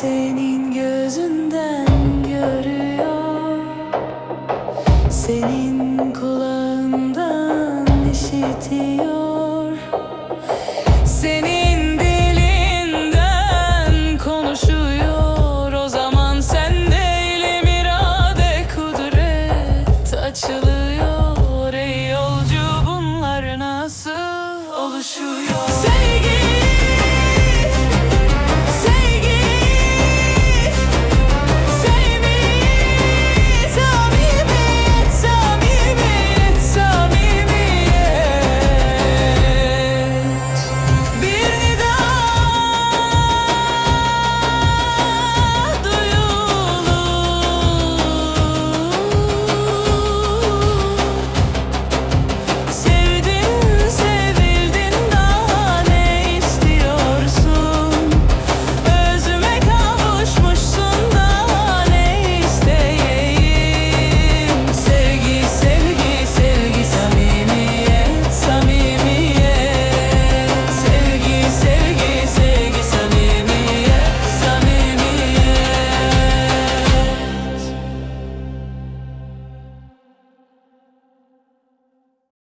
senin gözünden görüyor. Senin kulağından işitiyor.